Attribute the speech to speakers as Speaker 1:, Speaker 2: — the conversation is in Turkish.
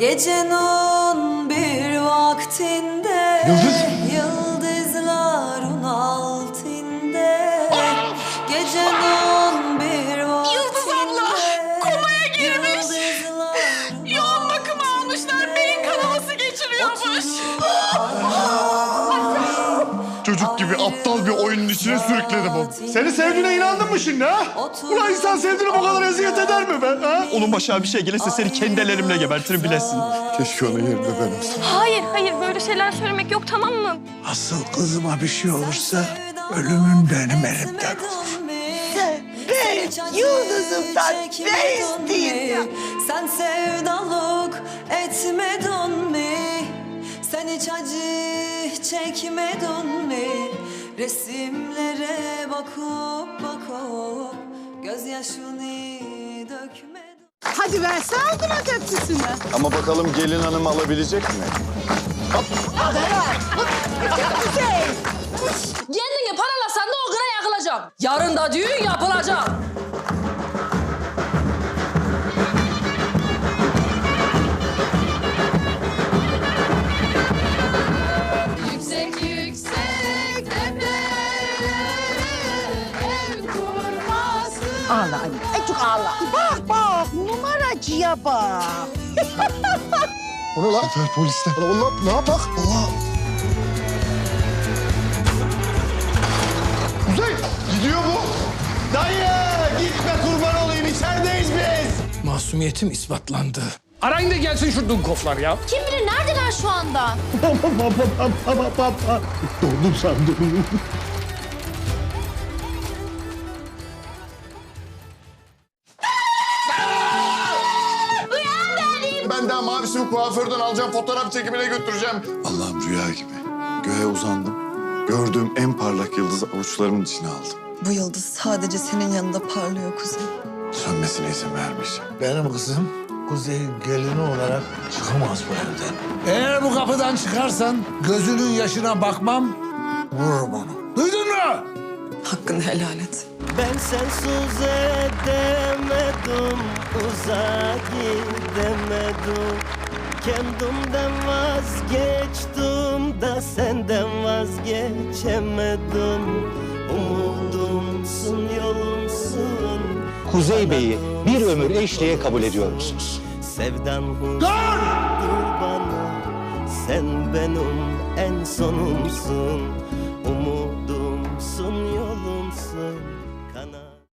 Speaker 1: Gecenin bir vaktinde
Speaker 2: Yıldız! Çocuk gibi aptal bir oyunun içine sürükledim onu. Seni sevdiğine inandın mı şimdi ha? Ulan insan sevdiğine bu kadar eziyet eder mi be ha?
Speaker 3: Onun başına bir şey gelirse seni kendi ellerimle gebertirim bilesin.
Speaker 2: Keşke onun yerinde ben olsam.
Speaker 4: Hayır, hayır böyle şeyler söylemek yok tamam mı?
Speaker 5: Asıl kızıma bir şey olursa ölümün benim elimden olur.
Speaker 1: Ben
Speaker 6: yıldızımdan ne isteyeyim?
Speaker 1: Sen sevdalık etmedin mi? Sen hiç acı çekmedin mi? Resimlere bakıp bakıp gözyaşını dökmedin.
Speaker 6: Hadi versene aldın tepsisini.
Speaker 2: Ama bakalım gelin hanım alabilecek mi?
Speaker 7: Kendini paralasan da o kına yakılacak. Yarın da düğün yapılacak.
Speaker 6: Ağla anne. Ay çok ağla. Bak bak numaracıya bak.
Speaker 2: O ne lan? Sefer polisten. Allah ne yapak? Allah. Kuzey gidiyor bu. Dayı gitme kurban olayım içerideyiz biz.
Speaker 8: Masumiyetim ispatlandı. Arayın da gelsin şu dumkoflar ya.
Speaker 4: Kim bilir neredeler şu anda?
Speaker 2: Dondum sandım. Ben daha mavisini kuaförden alacağım, fotoğraf çekimine götüreceğim. Allah'ım rüya gibi. Göğe uzandım. Gördüğüm en parlak yıldızı avuçlarımın içine aldım.
Speaker 1: Bu yıldız sadece senin yanında parlıyor Kuzey.
Speaker 2: Sönmesine izin vermeyeceğim.
Speaker 5: Benim kızım Kuzey'in gelini olarak çıkamaz bu evden. Eğer bu kapıdan çıkarsan gözünün yaşına bakmam, vururum onu. Duydun mu?
Speaker 1: Hakkını helal et.
Speaker 9: Ben sensiz edemedim, uzak gidemedim. Kendimden vazgeçtim da senden vazgeçemedim. Umudumsun, yolumsun.
Speaker 10: Kuzey Bey'i bir ömür eşliğe kabul ediyor musunuz?
Speaker 9: Sevdan huzurdur bana. Sen benim en sonumsun. Umudumsun, yolumsun.